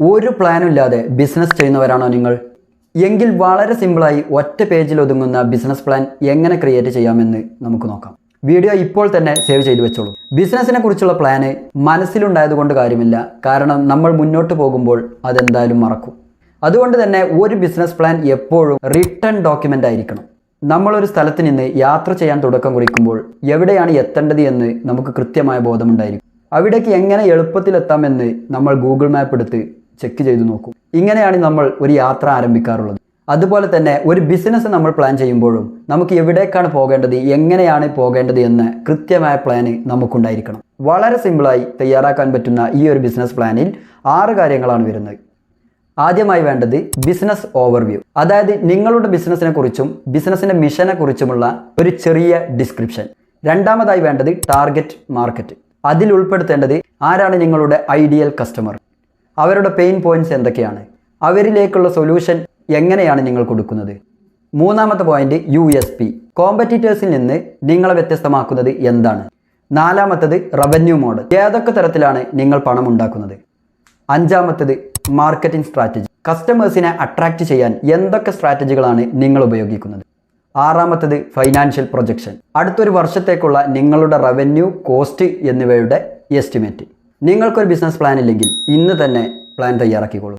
ഒരു പ്ലാനും ഇല്ലാതെ ബിസിനസ് ചെയ്യുന്നവരാണോ നിങ്ങൾ? എങ്കിൽ വളരെ സിമ്പിളായി ഒറ്റ പേജിൽ ഒതുങ്ങുന്ന ബിസിനസ് പ്ലാൻ എങ്ങനെ ക്രിയേറ്റ് ചെയ്യാമെന്ന് നമുക്ക് നോക്കാം. വീഡിയോ ഇപ്പോൾ തന്നെ സേവ് ചെയ്തു വെച്ചോളൂ. ബിസിനസ്സിനെ കുറിച്ചുള്ള പ്ലാന് മനസ്സിലുണ്ടായതുകൊണ്ട് കാര്യമില്ല. കാരണം നമ്മൾ മുന്നോട്ട് പോകുമ്പോൾ അതെന്തായാലും മറക്കും. അതുകൊണ്ട് തന്നെ ഒരു ബിസിനസ് പ്ലാൻ എപ്പോഴും റിട്ടേൺ ഡോക്യുമെന്റ് ആയിരിക്കണം. നമ്മളൊരു സ്ഥലത്ത് നിന്ന് യാത്ര ചെയ്യാൻ തുടക്കം കുറിക്കുമ്പോൾ എവിടെയാണ് എത്തേണ്ടത് എന്ന് നമുക്ക് കൃത്യമായ ബോധമുണ്ടായിരിക്കും. അവിടേക്ക് എങ്ങനെ എളുപ്പത്തിലെത്താമെന്ന് നമ്മൾ ഗൂഗിൾ മാപ്പ് എടുത്ത് ചെക്ക് ചെയ്തു നോക്കും. ഇങ്ങനെയാണ് നമ്മൾ ഒരു യാത്ര ആരംഭിക്കാറുള്ളത്. അതുപോലെ തന്നെ ഒരു ബിസിനസ് നമ്മൾ പ്ലാൻ ചെയ്യുമ്പോഴും നമുക്ക് എവിടേക്കാണ് പോകേണ്ടത് എങ്ങനെയാണ് പോകേണ്ടത് എന്ന് കൃത്യമായ പ്ലാന് നമുക്കുണ്ടായിരിക്കണം. വളരെ സിമ്പിളായി തയ്യാറാക്കാൻ പറ്റുന്ന ഈ ഒരു ബിസിനസ് പ്ലാനിൽ ആറ് കാര്യങ്ങളാണ് വരുന്നത്. ആദ്യമായി വേണ്ടത് ബിസിനസ് ഓവർവ്യൂ അതായത് നിങ്ങളുടെ ബിസിനസ്സിനെ കുറിച്ചും ബിസിനസ്സിന്റെ മിഷനെ കുറിച്ചുമുള്ള ഒരു ചെറിയ ഡിസ്ക്രിപ്ഷൻ രണ്ടാമതായി വേണ്ടത് ടാർഗറ്റ് മാർക്കറ്റ് അതിൽ ഉൾപ്പെടുത്തേണ്ടത് ആരാണ് നിങ്ങളുടെ ഐഡിയൽ കസ്റ്റമർ അവരുടെ പെയിൻ പോയിന്റ്സ് എന്തൊക്കെയാണ്? അവരിലേക്കുള്ള സൊല്യൂഷൻ എങ്ങനെയാണ് നിങ്ങൾ കൊടുക്കുന്നത്? മൂന്നാമത്തെ പോയിന്റ് യു എസ് പി കോമ്പറ്റീറ്റേഴ്സിൽ നിന്ന് നിങ്ങളെ വ്യത്യസ്തമാക്കുന്നത് എന്താണ്? നാലാമത്തത് റവന്യൂ മോഡൽ ഏതൊക്കെ തരത്തിലാണ് നിങ്ങൾ പണം ഉണ്ടാക്കുന്നത്? അഞ്ചാമത്തത് മാർക്കറ്റിംഗ് സ്ട്രാറ്റജി കസ്റ്റമേഴ്സിനെ അട്രാക്റ്റ് ചെയ്യാൻ എന്തൊക്കെ സ്ട്രാറ്റജികളാണ് നിങ്ങൾ ഉപയോഗിക്കുന്നത്? ആറാമത്തത് ഫൈനാൻഷ്യൽ പ്രൊജക്ഷൻ അടുത്തൊരു വർഷത്തേക്കുള്ള നിങ്ങളുടെ റവന്യൂ കോസ്റ്റ് എന്നിവയുടെ എസ്റ്റിമേറ്റ് നിങ്ങൾക്കൊരു ബിസിനസ് പ്ലാൻ ഇല്ലെങ്കിൽ ഇന്ന് തന്നെ പ്ലാൻ തയ്യാറാക്കിക്കോളൂ.